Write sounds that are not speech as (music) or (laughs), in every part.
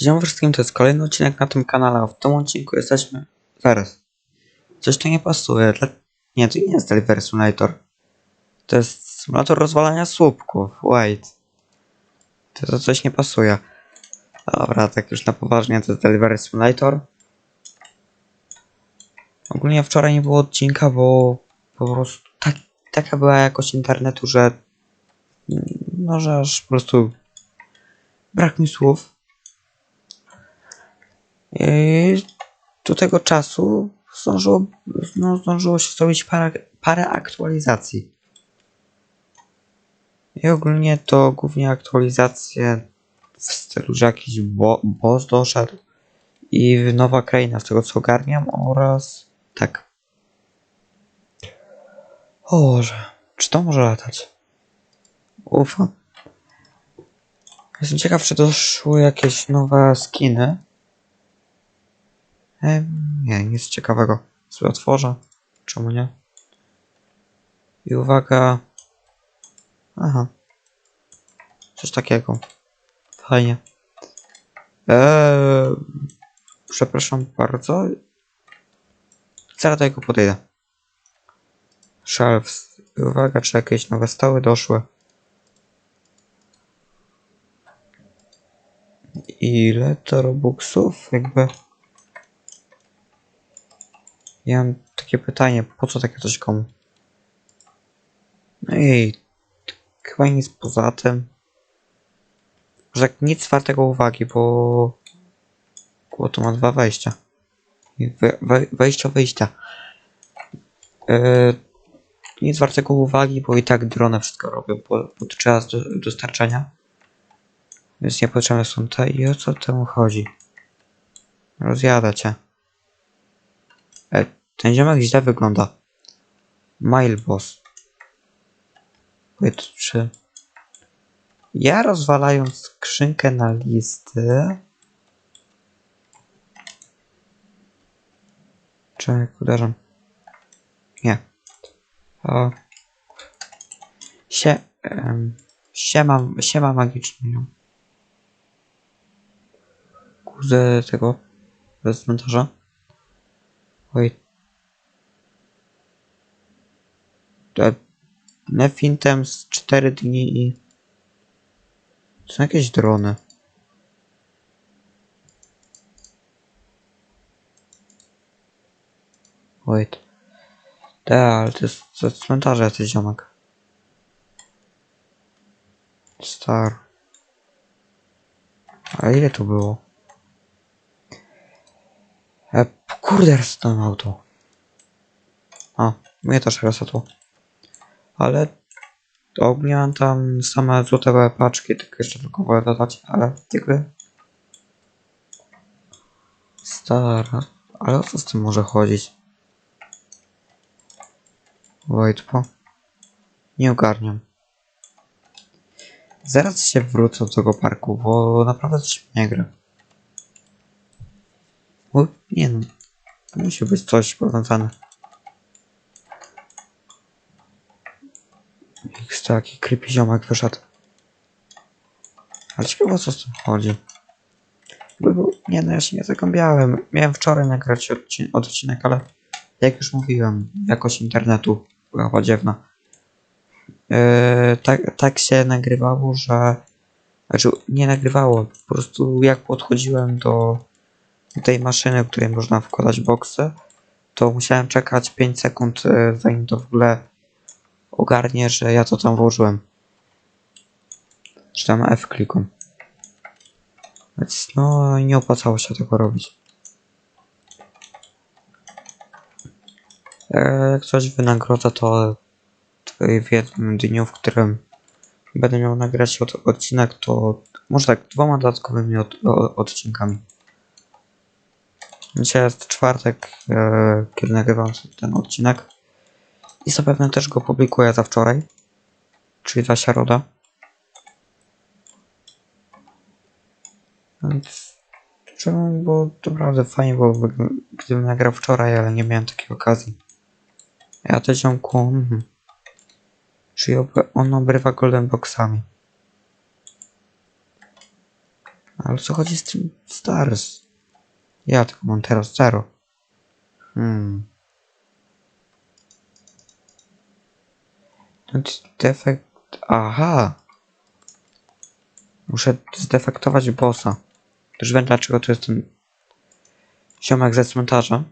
Dzień wszystkim, to jest kolejny odcinek na tym kanale, a w tym odcinku jesteśmy... Zaraz. Coś tu nie pasuje. Dla... Nie, to nie jest Delivery Simulator. To jest symulator rozwalania słupków. Wait. To, to coś nie pasuje. Dobra, tak już na poważnie, to jest Delivery Simulator. Ogólnie wczoraj nie było odcinka, bo po prostu tak, taka była jakość internetu, że no, że aż po prostu brak mi słów. I do tego czasu zdążyło, no, zdążyło się zrobić parę, parę aktualizacji. I ogólnie to głównie aktualizacje w stylu, że jakiś bo, boss doszedł i nowa kraina, z tego co ogarniam, oraz tak. O Boże, czy to może latać? Ufam. Jestem ciekaw, czy doszły jakieś nowe skiny. Em, nie, nic ciekawego. Sobie otworzę. Czemu nie? I uwaga. Aha. Coś takiego. Fajnie. Eee, przepraszam bardzo. Zaraz do jego podejdę. Shelves. Uwaga, czy jakieś nowe stoły doszły. Ile to robuxów? Jakby... Ja mam takie pytanie, po co takie coś komu? No i chyba nic poza tym. Że tak nic wartego uwagi, bo... Bo to ma dwa wejścia. We, we, wejścia, wyjścia. Yy, nic wartego uwagi, bo i tak drony wszystko robią po- podczas do, dostarczania. Więc niepotrzebne są te i o co temu chodzi? Rozjada cię. Ten ziomek źle wygląda. Mileboss. Wait, czy... Ja rozwalając skrzynkę na listy... Czy jak uderzam? Nie. O. Sie... Um, siema, siema magicznie. ją. Kurde tego... Bez cmentarza. Oj. E, Nefintem z 4 dni i... Są jakieś drony. Wait. Da, ale to jest ze cmentarza jakiś ziomek. Star. A ile to było? E, kurde, resetował auto. A, mnie też resetło. Ale ogólnie mam tam same złote paczki, tylko jeszcze tylko wolę dodać, ale jakby... Stara, ale o co z tym może chodzić? Wait, po... Nie ogarniam. Zaraz się wrócę do tego parku, bo naprawdę coś mnie gra. O, nie no. Musi być coś powiązane. Jakiś taki creepy ziomek wyszedł. Ale ciekawe co z tym chodzi. Bo, nie no, ja się nie zagłębiałem. Miałem wczoraj nagrać odcin odcinek, ale jak już mówiłem, jakość internetu była badziewna. Yy, tak, tak się nagrywało, że... Znaczy, nie nagrywało. Po prostu jak podchodziłem do tej maszyny, w której można wkładać boksy, to musiałem czekać 5 sekund, e, zanim to w ogóle ogarnie, że ja to tam włożyłem. Czy tam F kliką. Więc no nie opłacało się tego robić. Jak coś wynagrodzę, to w jednym dniu, w którym będę miał nagrać od, odcinek, to może tak dwoma dodatkowymi od, odcinkami. Dzisiaj jest czwartek, e, kiedy nagrywam ten odcinek. I zapewne też go publikuję za wczoraj. Czyli za środa. Więc... Czemu? Bo to naprawdę fajnie było, gdybym nagrał wczoraj, ale nie miałem takiej okazji. Ja to ziomku... Mhm. Czyli on obrywa golden boxami. Ale co chodzi z tym Stars? Ja tylko mam teraz zero. Hmm. To defekt... Aha! Muszę zdefektować bossa. Już wiem dlaczego to jest ten ziomek ze cmentarza.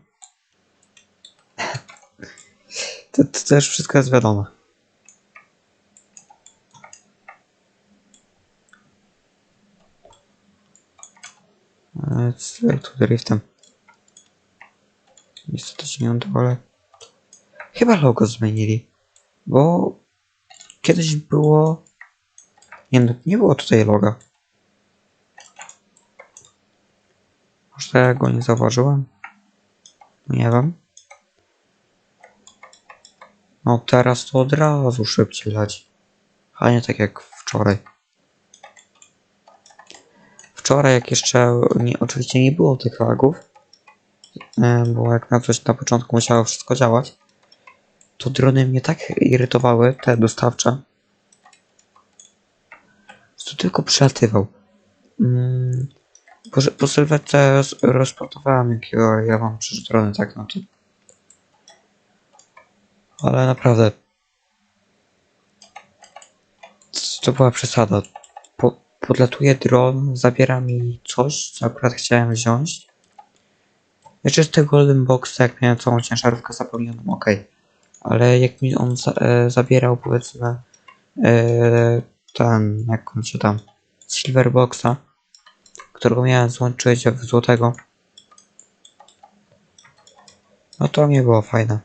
(laughs) To, to, już wszystko jest co jak tu driftem? Niestety się nie udało. Chyba logo zmienili. Bo... Kiedyś było... Nie, no, nie było tutaj loga. Może go nie zauważyłem? Nie wiem. No teraz to od razu szybciej leci. A nie tak jak wczoraj. Wczoraj jak jeszcze nie, oczywiście nie było tych lagów, e, bo jak na coś na początku musiało wszystko działać, to drony mnie tak irytowały, te dostawcze, że tylko przelatywał. Mm, po, po sylwetce roz, rozportowałem jakiego ja mam przecież drony, tak no to ale naprawdę. To była przesada. Po, podlatuje dron, zabiera mi coś, co akurat chciałem wziąć. Jeszcze z tego Golden Boxa, jak miałem całą ciężarówkę zapełnioną, ok. Ale jak mi on za, e, zabierał, powiedzmy, e, ten, jak on się tam, Silver Boxa, którego miałem złączyć w złotego, no to nie było fajne.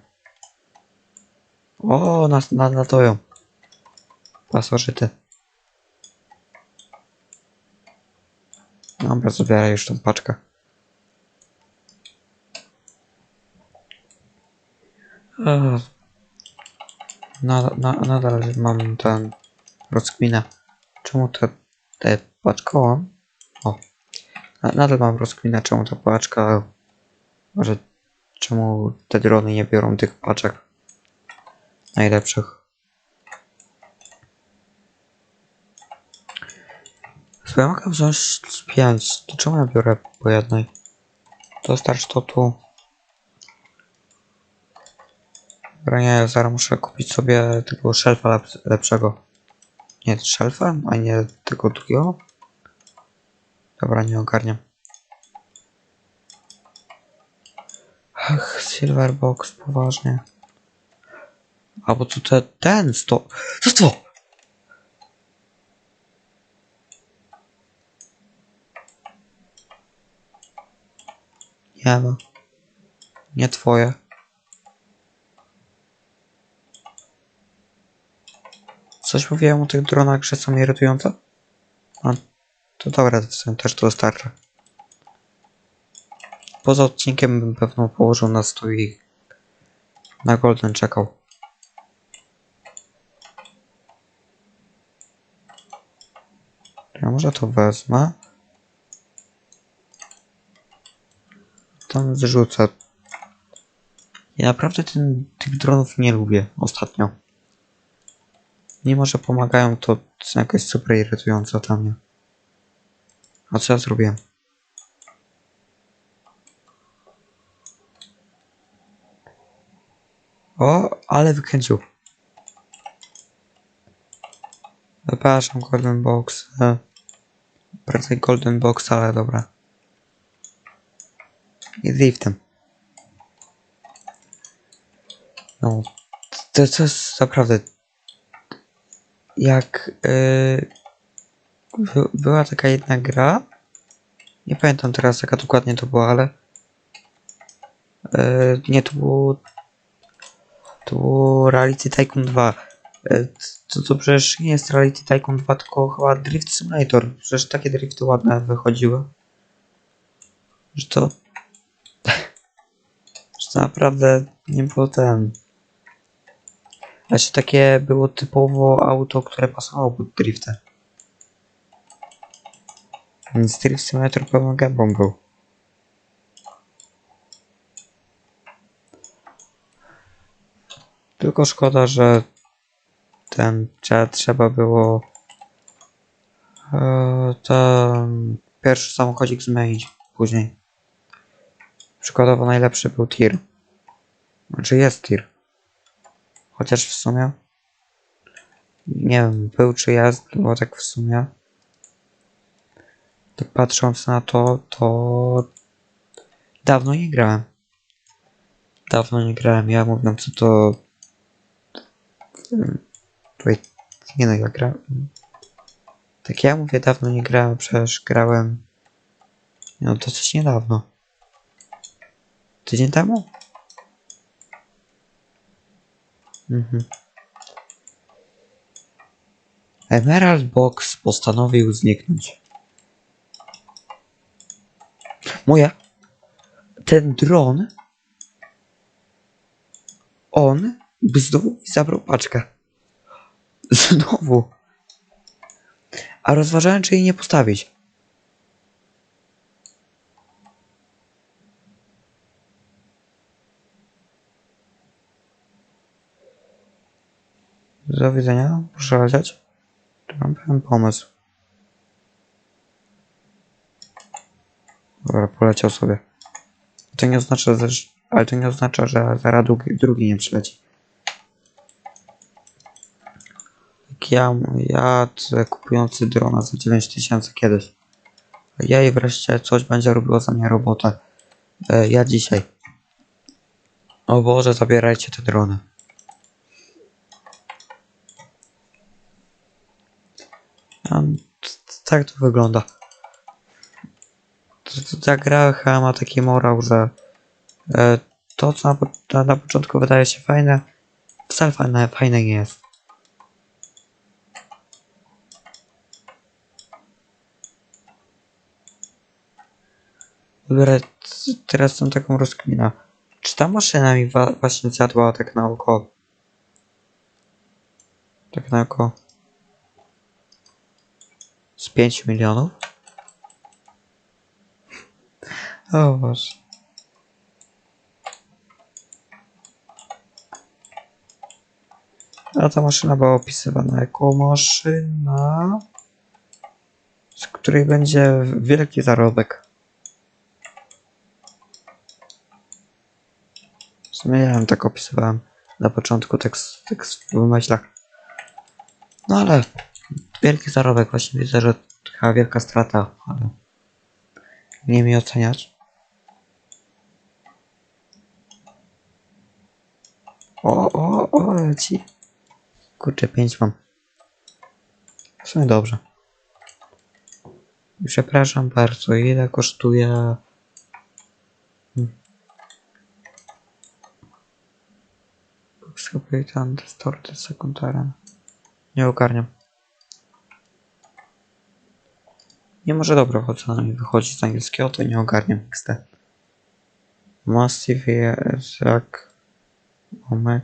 O, nas nadlatują. Pasożyty. Dobra, zabieraj już tą paczkę. Na, na, nadal mam ten rozkminę. Czemu te, te paczka? O. Na, nadal mam rozkminę, czemu ta paczka. Może czemu te drony nie biorą tych paczek najlepszych. Słuchaj, mogę wziąć z pięć. To czemu ja biorę po jednej? Dostarcz to tu. Dobra, nie, zaraz muszę kupić sobie tego szelfa lep lepszego. Nie, szelfa, a nie tego drugiego. Dobra, nie ogarniam. Ach, silver box, poważnie. Albo to te, ten sto... Co to? Nie ma. Nie twoje. Coś mówiłem o tych dronach, że są irytujące? A, to dobra, sumie też to wystarczy. Poza odcinkiem bym pewno położył na stół i na Golden czekał. Ja może to wezmę. Tam zrzucę. Ja naprawdę ten, tych dronów nie lubię ostatnio. Mimo, że pomagają, to jakoś super irytujące dla mnie. A co ja zrobiłem? O, ale wykręcił. Przepraszam, Golden Box. E, Prędzej Golden Box, ale dobra. I driftem. No, to, to jest naprawdę. Jak yy, by, była taka jedna gra. Nie pamiętam teraz jaka dokładnie to była, ale. Yy, nie, to było. To było Reality Tycoon 2. Yy, to, to przecież nie jest Reality Tycoon 2, tylko chyba Drift Simulator. Przecież takie drifty ładne wychodziły. Że to... (laughs) że to naprawdę nie było ten... Znaczy takie było typowo auto, które pasowało pod drifty. Więc Drift Simulator pełną gębą był. Tylko szkoda, że ten trzeba, trzeba było e, tam pierwszy samochodzik zmienić później. Przykładowo najlepszy był tir. Znaczy jest tir. Chociaż w sumie nie wiem, był czy jest, bo tak w sumie tak patrząc na to, to dawno nie grałem. Dawno nie grałem. Ja mówiąc to Wait, nie no, ja grałem. Tak ja mówię, dawno nie grałem, przecież grałem. No to coś niedawno. Tydzień temu? Mhm. Emerald Box postanowił zniknąć. Moja. Ten dron. On znowu mi zabrał paczkę. Znowu. A rozważałem, czy jej nie postawić. Do widzenia, proszę lecieć. Mam pewien pomysł. Dobra, poleciał sobie. To nie oznacza, że, ale to nie oznacza, że zaraz drugi, drugi nie przyleci. Ja, ja kupujący drona za 9000 kiedyś. Ja i wreszcie coś będzie robiło za mnie robotę. E, ja dzisiaj. O Boże, zabierajcie te drony. A, t- t- tak to wygląda. Ta gra ma taki morał, że e, to co na, na, początku wydaje się fajne, wcale fajne, fajne nie jest. Dobra, teraz mam taką rozkminę. Czy ta maszyna mi właśnie zjadła tak na oko? Tak na oko. Z 5 milionów? O Boże. A ta maszyna była opisywana jako maszyna, z której będzie wielki zarobek. W sumie ja ją tak opisywałem na początku tekst, tekst w myślach. No ale wielki zarobek właśnie widzę, że chyba wielka strata, ale nie mi oceniać. O, o, o, leci. Kurczę, pięć mam. W sumie dobrze. Przepraszam bardzo, ile kosztuje... Hmm. Kapitan, distorted sekundaren. Nie ogarniam. Nie może dobro chodzę mi wychodzi z angielskiego, to nie ogarniam XT. Massive jest jak... Moment.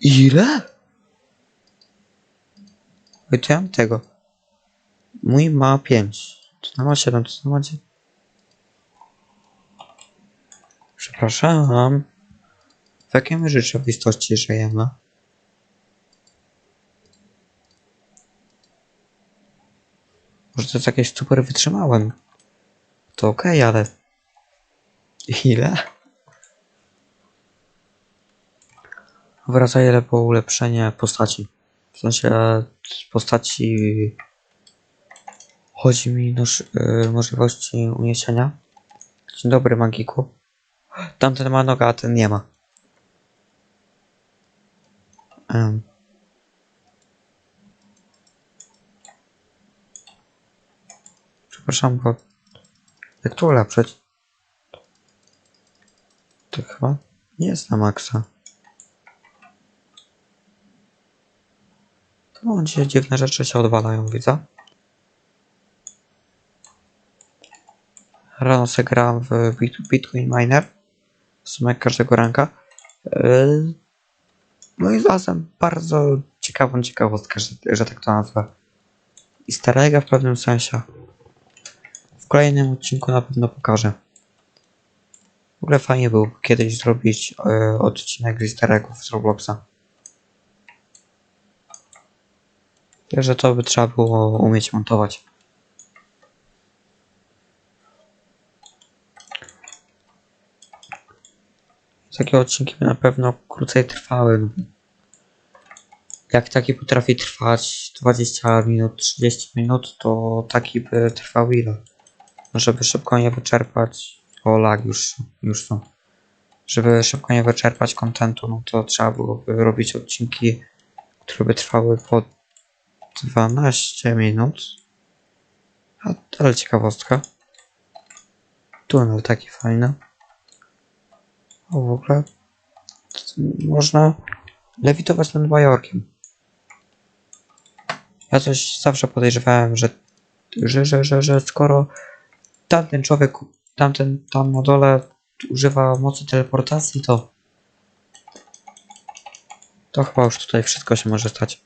Ile? Oj, to ja mam tego. Mój ma 5. To ma 7, to ma 9. Przepraszam. W jakiej my rzeczywistości żyjemy? Może to jest jakieś super wytrzymałem. To okej, ale... Ile? Wraca ile po ulepszenie postaci. W sensie postaci... Chodzi mi o sz- y, możliwości uniesienia. Dzień dobry, magiku. Tamten ma nogę, a ten nie ma. Em. Przepraszam, bo jak to ulepszyć? To chyba nie jest na maksa. No, dzisiaj dziwne rzeczy się odwalają, widzę. Rano sobie grałem w Bit- Bitcoin Miner. W sumie każdego ranka. Yy, No i znalazłem bardzo ciekawą ciekawostkę, że, że tak to nazwę. I starego w pewnym sensie. W kolejnym odcinku na pewno pokażę. W ogóle fajnie był kiedyś zrobić yy, odcinek wisterków z Robloxa. Także to by trzeba było umieć montować. Takie odcinki by na pewno krócej trwały. Jak taki potrafi trwać 20 minut, 30 minut, to taki by trwał ile? Żeby szybko nie wyczerpać. O, lag już, już są. Żeby szybko nie wyczerpać kontentu, no to trzeba byłoby robić odcinki, które by trwały po 12 minut. A, ale ciekawostka. Tunel taki fajny. O, w ogóle można lewitować nad Majorkiem. Ja coś zawsze podejrzewałem, że, że, że, że, że skoro tamten człowiek, tamten tam na dole używa mocy teleportacji, to to chyba już tutaj wszystko się może stać.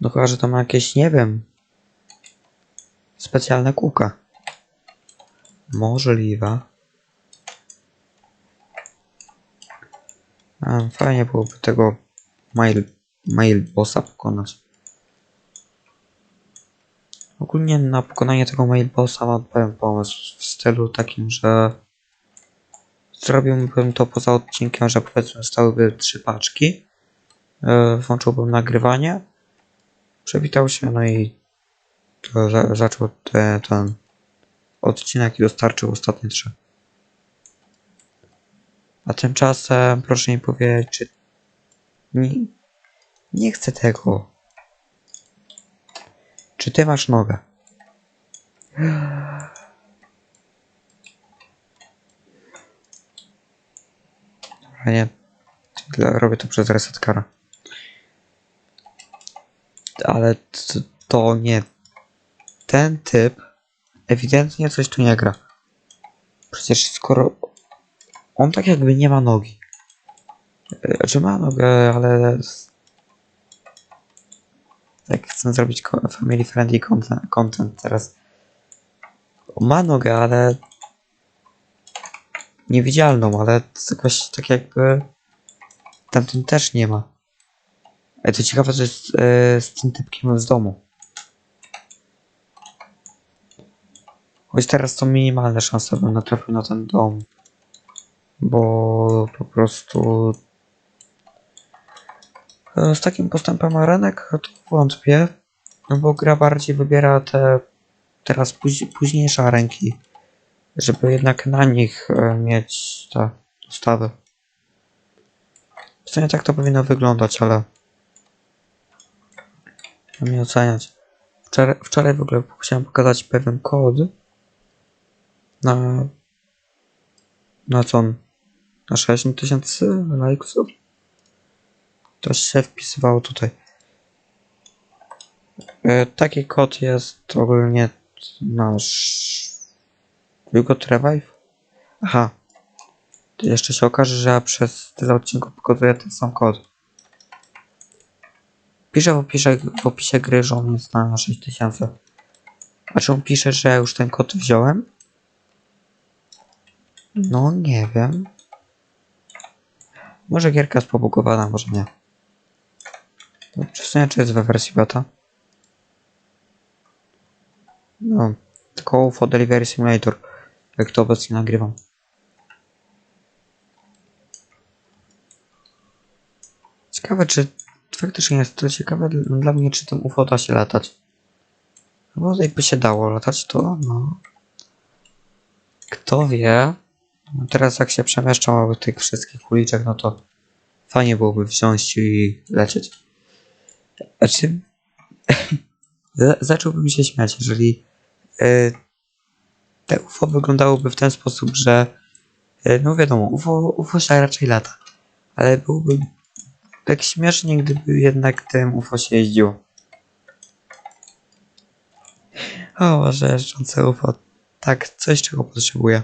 No chyba, że to ma jakieś, nie wiem, specjalne kółka. Możliwe. A, fajnie byłoby tego mail, mail bossa pokonać. Ogólnie na pokonanie tego mail bossa mam pewien pomysł w stylu takim, że zrobiłbym to poza odcinkiem, że powiedzmy stałyby trzy paczki. E, włączyłbym nagrywanie. Przywitał się, no i za, zaczął te, ten odcinek i dostarczył ostatnie trzy. A tymczasem proszę mi powiedzieć, czy nie, nie chcę tego. Czy ty masz nogę? Dobra, nie. Robię to przez reset kara. Ale to, nie. Ten typ ewidentnie coś tu nie gra. Przecież skoro on tak jakby nie ma nogi. E, Czy ma nogę, ale tak chcę zrobić family friendly content, teraz. Ma nogę, ale niewidzialną, ale jakoś tak jakby tamten też nie ma. E, to ciekawe, że jest e, z tym typkiem z domu. Choć teraz to minimalne szanse, bym natrafił na ten dom. Bo po prostu z takim postępem arenek to wątpię. No bo gra bardziej wybiera te teraz póź, późniejsze arenki. Żeby jednak na nich e, mieć te ustawy. W sumie tak to powinno wyglądać, ale nie oceniać. Wczoraj, wczoraj w ogóle chciałem pokazać pewien kod na na co on? Na 60 tysięcy lajków? To się wpisywało tutaj. E, taki kod jest ogólnie nasz Wilgot Revive. Aha. Jeszcze się okaże, że ja przez tyle odcinków pokazuję ten sam kod. Pisze w opisie, w opisie gry, że on jest na 6000. A czy on pisze, że ja już ten kod wziąłem? No nie wiem. Może gierka jest pobugowana, może nie. Czy w sumie czy jest we wersji beta? No, tylko UFO Delivery Simulator, jak to obecnie nagrywam. Ciekawe, czy faktycznie jest to ciekawe dla mnie, czy tym UFO da się latać. Bo jakby się dało latać, to no. Kto wie? No Teraz jak się przemieszczam obok tych wszystkich uliczek, no to fajnie byłoby wziąć i lecieć. Znaczy, (laughs) za- zacząłbym się śmiać, jeżeli y, te UFO wyglądałoby w ten sposób, że y, no wiadomo, UFO, UFO się raczej lata, ale byłoby tak śmiesznie, gdyby jednak tym UFO się jeździło. O, może jeżdżące UFO, tak, coś czego potrzebuję.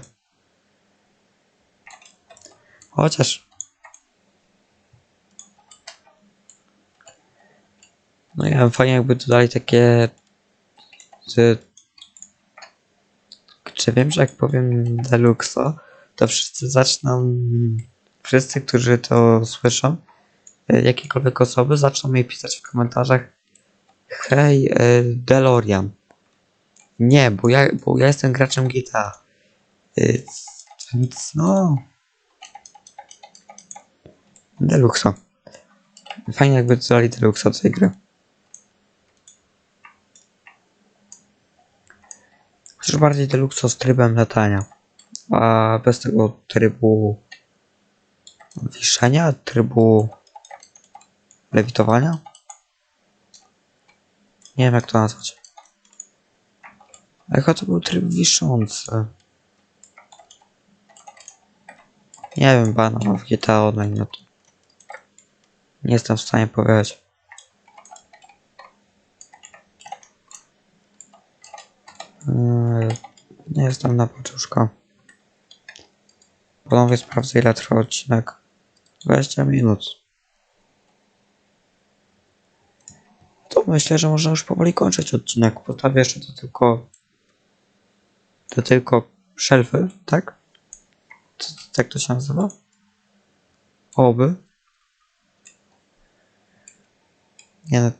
Chociaż. No ja wiem, fajnie jakby dodali takie. Że, czy wiem, że jak powiem Deluxo, to wszyscy zaczną. Wszyscy, którzy to słyszą, e, jakiekolwiek osoby, zaczną mi pisać w komentarzach. Hej, e, DeLorean. Nie, bo ja, bo ja jestem graczem GTA. Więc no. Deluxa. Fajnie jakby dodali Deluxa do tej gry. Chociaż bardziej Deluxa z trybem latania. A bez tego trybu wiszenia, trybu lewitowania. Nie wiem jak to nazwać. Chyba to był tryb wiszący. Nie wiem, bana w GTA Online, no to nie jestem w stanie powiedzieć. Yy, Nie jestem na paczuszka. Ponownie sprawdzę ile trwa odcinek. 20 minut. To myślę, że można już powoli kończyć odcinek, tam jeszcze to tylko to tylko szelfy, tak? Co, tak to się nazywa? Oby. Nie no,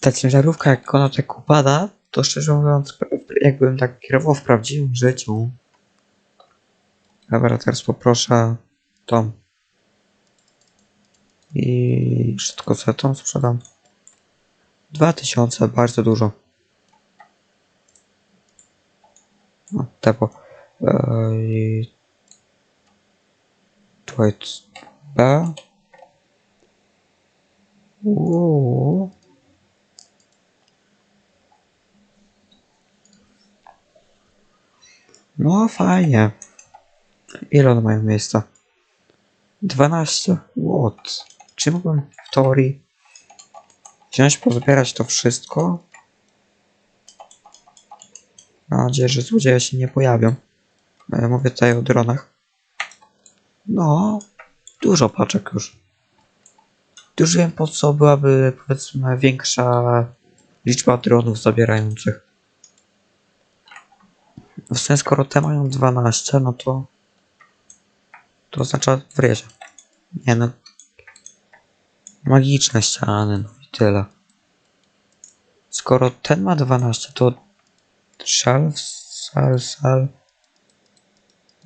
ta ciężarówka jak ona tak upada, to szczerze mówiąc, jakbym tak kierował w prawdziwym życiu. Dobra, teraz poproszę tą. I wszystko co tą sprzedam. 2000, bardzo dużo. No, tepo. Eee, tutaj B. Uuu. No fajnie. Ile one mają miejsca? 12. What? Czy mógłbym w teorii wziąć, pozbierać to wszystko? Mam nadzieję, że złodzieje się nie pojawią. E, Mówię tutaj o dronach. No, dużo paczek już. Już wiem po co byłaby powiedzmy większa liczba dronów zabierających. W sumie skoro te mają 12, no to to oznacza wriezie. Nie no. Magiczne ściany, no i tyle. Skoro ten ma 12, to szal, sal, sal.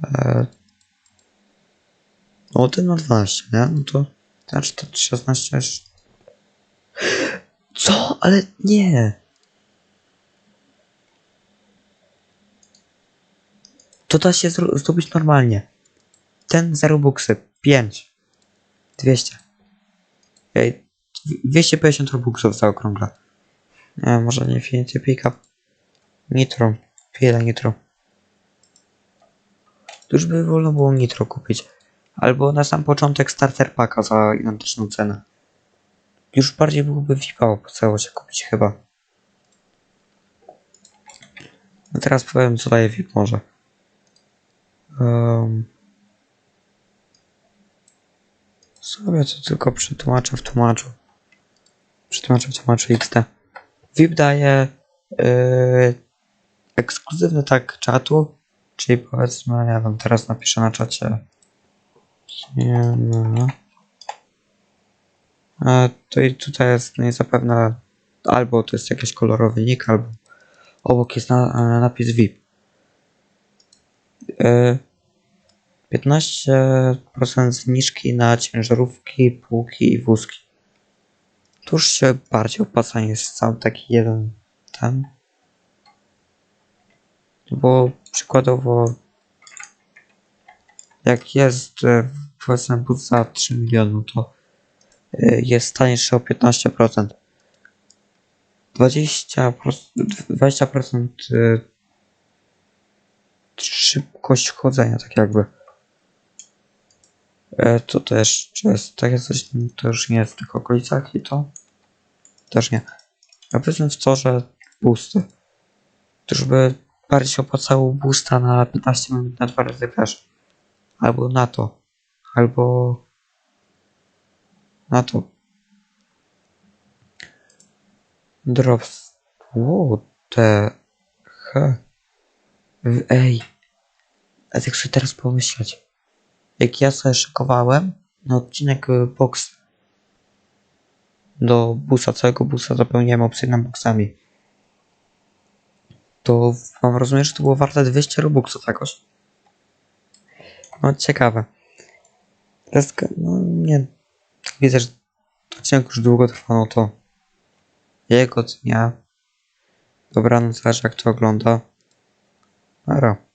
E, no ten ma 12, nie? No to znaczy to 16 jest... Co? Ale nie! To da się zro- zrobić normalnie. Ten za robuxy. 5. 200. Ej, 250 robuxów za okrągla. Nie, może nie Infinity Pickup. Nitro. Chwila Nitro. Tu już by wolno było Nitro kupić. Albo na sam początek starter packa za identyczną cenę. Już bardziej byłoby VIP-a opłacało się kupić chyba. No teraz powiem co daje VIP może. Um, sobie to tylko przetłumaczę w tłumaczu. Przetłumaczę w tłumaczu XT. VIP daje yy, ekskluzywny tak czatu, czyli powiedzmy, ja wam teraz napiszę na czacie. No. A to i tutaj jest no i zapewne albo to jest jakiś kolorowy nick, albo obok jest na, e, napis VIP. E, 15% zniżki na ciężarówki, półki i wózki. Tuż się bardziej opłaca niż sam taki jeden ten. Bo przykładowo jak jest e, powiedzmy bus za 3 miliony, to e, jest tańszy o 15%. 20%, 20% e, szybkość chodzenia, tak jakby. E, to też jest takie coś, to już nie jest w tych okolicach i to też nie. A powiedzmy w to, że busty. To już by bardziej się opłacało boosta na 15 minut na dwa razy cash. Albo na to. Albo na to. Drops. What the he? Ej. A tak sobie teraz pomyśleć. Jak ja sobie szykowałem na odcinek y, box do busa, całego busa zapełniłem obsydian boxami. To mam rozumieć, że to było warte 200 robuxów jakoś. No ciekawe. Deska, no nie. Widzę, że odcinek już długo trwa, no to jego dnia. Dobranoc, zależy jak to ogląda. Nara.